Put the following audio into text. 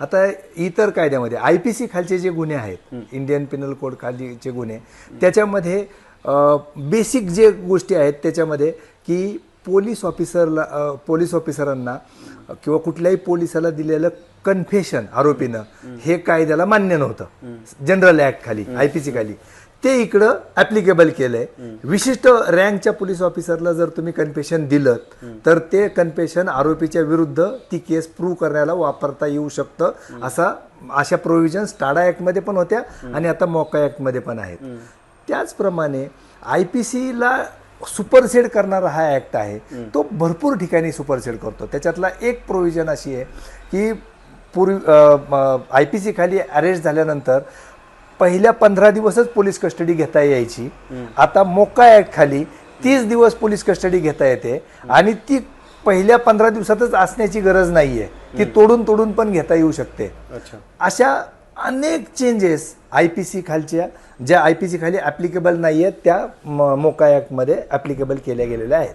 आता इतर कायद्यामध्ये आय पी सी खालचे जे गुन्हे आहेत इंडियन पिनल कोड खालीचे गुन्हे त्याच्यामध्ये बेसिक जे गोष्टी आहेत त्याच्यामध्ये की पोलीस ऑफिसरला पोलीस ऑफिसरांना किंवा कुठल्याही पोलिसाला दिलेलं कन्फेशन आरोपीनं हे कायद्याला मान्य नव्हतं. जनरल ऍक्ट खाली आय पी सी खाली. ते इकडं ऍप्लिकेबल केलंय. विशिष्ट रँकच्या पोलीस ऑफिसरला जर तुम्ही कन्फेशन दिलं तर ते कन्फेशन आरोपीच्या विरुद्ध ती केस प्रूव्ह करण्याला वापरता येऊ शकतं. असा अशा प्रोव्हिजन्स टाडा ऍक्टमध्ये पण होत्या आणि आता मोका ऍक्टमध्ये पण आहेत. त्याचप्रमाणे आय पी सीला सुपरसेड करणारा हा ऍक्ट आहे. तो भरपूर ठिकाणी सुपरसेड करतो. त्याच्यातला एक प्रोव्हिजन अशी आहे की पूर्वी आय पी सी खाली अरेस्ट झाल्यानंतर पहिल्या पंधरा दिवसच पोलीस कस्टडी घेता यायची. आता मोका ऍक्ट खाली तीस दिवस पोलीस कस्टडी घेता येते. आणि ती पहिल्या पंधरा दिवसातच असण्याची गरज नाहीये. ती तोडून तोडून पण घेता येऊ शकते. अशा अनेक चेंजेस आय पी सी खालच्या ज्या आय पी सी खाली ॲप्लिकेबल नाही आहेत त्या मोका ॲक्टमध्ये ॲप्लिकेबल केल्या गेलेल्या आहेत.